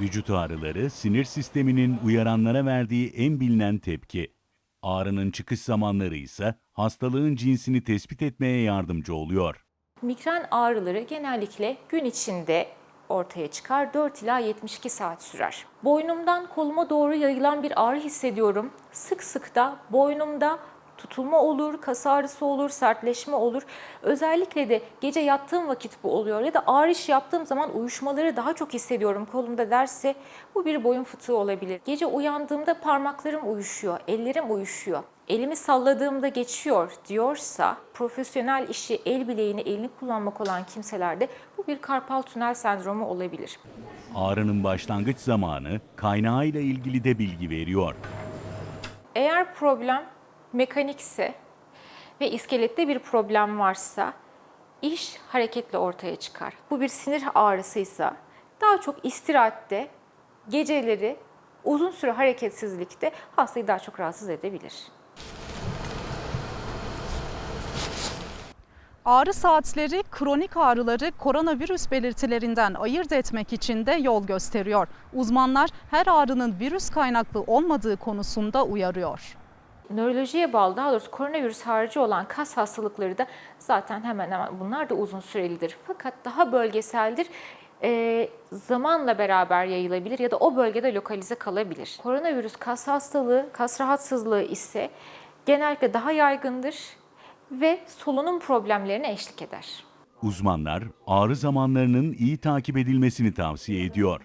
Vücut ağrıları sinir sisteminin uyaranlara verdiği en bilinen tepki. Ağrının çıkış zamanları ise hastalığın cinsini tespit etmeye yardımcı oluyor. Migren ağrıları genellikle gün içinde ortaya çıkar. 4 ila 72 saat sürer. Boynumdan koluma doğru yayılan bir ağrı hissediyorum. Sık sık da boynumda tutulma olur, kas ağrısı olur, sertleşme olur. Özellikle de gece yattığım vakit bu oluyor ya da ağrı işi yaptığım zaman uyuşmaları daha çok hissediyorum kolumda derse bu bir boyun fıtığı olabilir. Gece uyandığımda parmaklarım uyuşuyor, ellerim uyuşuyor. Elimi salladığımda geçiyor diyorsa profesyonel işi el bileğini elini kullanmak olan kimselerde bu bir karpal tünel sendromu olabilir. Ağrının başlangıç zamanı kaynağıyla ilgili de bilgi veriyor. Eğer problem mekanikse ve iskelette bir problem varsa iş hareketle ortaya çıkar. Bu bir sinir ağrısıysa daha çok istirahatte, geceleri uzun süre hareketsizlikte hastayı daha çok rahatsız edebilir. Ağrı saatleri kronik ağrıları koronavirüs belirtilerinden ayırt etmek için de yol gösteriyor. Uzmanlar her ağrının virüs kaynaklı olmadığı konusunda uyarıyor. Nörolojiye bağlı daha doğrusu koronavirüs harici olan kas hastalıkları da zaten hemen hemen bunlar da uzun sürelidir. Fakat daha bölgeseldir. Ee, zamanla beraber yayılabilir ya da o bölgede lokalize kalabilir. Koronavirüs kas hastalığı, kas rahatsızlığı ise genellikle daha yaygındır ve solunum problemlerine eşlik eder. Uzmanlar ağrı zamanlarının iyi takip edilmesini tavsiye ediyor.